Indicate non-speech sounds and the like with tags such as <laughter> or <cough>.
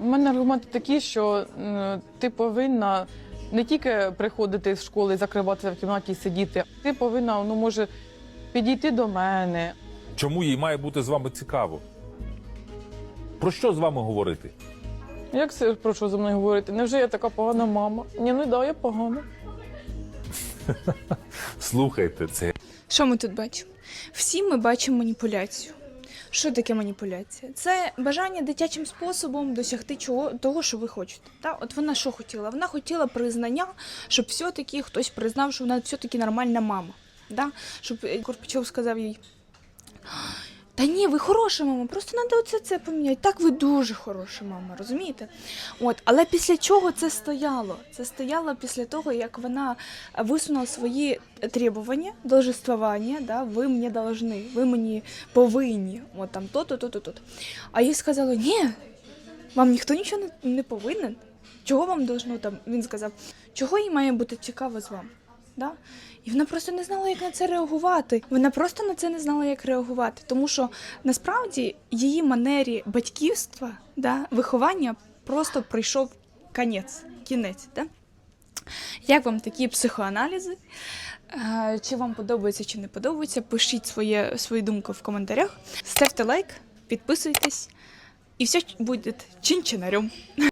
У мене аргументи такі, що ти повинна не тільки приходити з школи, закриватися в кімнаті і сидіти. Ти повинна, ну може, підійти до мене. Чому їй має бути з вами цікаво? Про що з вами говорити? Як це про що за мною говорити? Невже я така погана мама? Ні, ну да, я погана. <laughs> Слухайте, це Що ми тут бачимо? Всі ми бачимо маніпуляцію. Що таке маніпуляція? Це бажання дитячим способом досягти чого, того, що ви хочете. Та? От вона що хотіла? Вона хотіла признання, щоб все-таки хтось признав, що вона все-таки нормальна мама. Да? Щоб е, Корпачов сказав їй. Та ні, ви хороша мама, просто треба оце це поміняти. Так, ви дуже хороша мама, розумієте? От, але після чого це стояло? Це стояло після того, як вона висунула свої требування, должествування, да, ви мені должны, ви мені повинні, от там то-то, то-то, то. А їй сказали, ні, вам ніхто нічого не, не повинен. Чого вам должно там? Він сказав, чого їй має бути цікаво з вами? Да? І вона просто не знала, як на це реагувати. Вона просто на це не знала, як реагувати. Тому що насправді її манері батьківства, да, виховання просто прийшов конець, кінець. Да? Як вам такі психоаналізи? Е, Чи вам подобається, чи не подобається? Пишіть своє, свою думку в коментарях. Ставте лайк, підписуйтесь, і все буде чин-чинарем.